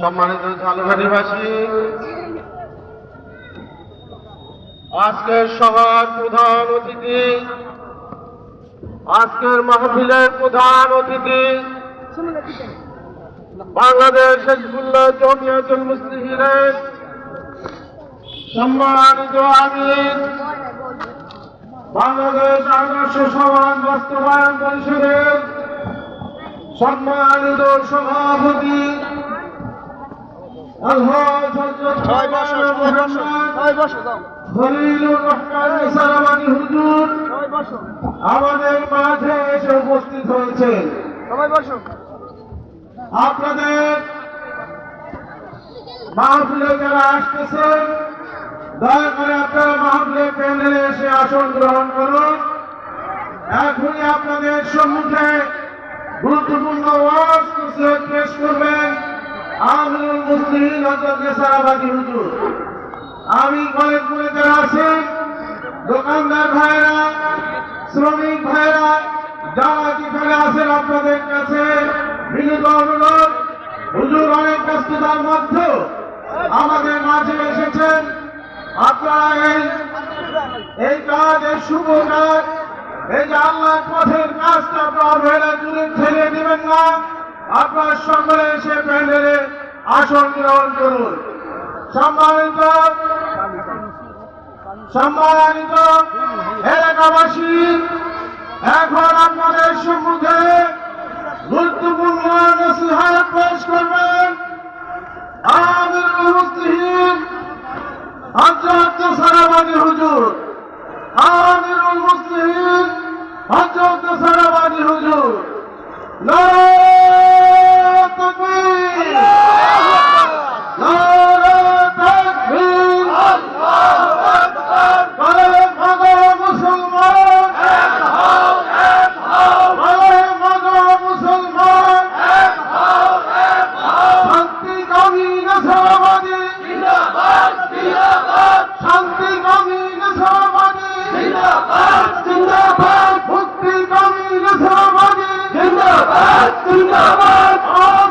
সম্মানিত ঝালুঘাটিবাসী আজকের সভার প্রধান অতিথি, আজকের মাহফিলের প্রধান অতিথি, বাংলাদেশ হেজবুল্লাহ জমিয়াতুল মুসলিমিনের সম্মানিত আমির বাংলাদেশ আদর্শ সমাজ বাস্তবায়ন পরিষদের সম্মানিত সভাপতি আমাদের মাঝে এসে উপস্থিত হয়েছে আপনাদের মাহফিলে যারা আসতেছেন দয়া করে আপনারা মাহফিলের প্যান্ডেলে এসে আসন গ্রহণ করুন। এখনই আপনাদের সম্মুখে গুরুত্বপূর্ণ ওয়াজ নসিহত পেশ করবেন আমিরুল মুসলিম হযরত সারাবাদী হুজুর। আমি কলেজপুরে যারা আছেন, দোকানদার ভাইরা শ্রমিক ভাইরা যারা যেখানে আছেন আপনাদের কাছে বিনীত অনুরোধ, হুজুর অনেক ব্যস্ততার মধ্যেও আমাদের মাঝে এসেছেন। আপনারা এই শুভ কাজ, এই যে পথের কাজটা আপনার দূরে ঠেলে দিবেন না, আপনার সকলে এসে প্যান্ডেলে আসন গ্রহণ করুন। সম্মানিত সম্মানিত এলাকাবাসী, এখন আপনাদের সম্মুখে গুরুত্বপূর্ণ নসিহাত পেশ করবেন। Gonzalo. শান্তি কামী নসবাদী জিন্দাবাদ মুক্তি নসবাদী জিন্দাবাদ জিন্দাবাদ।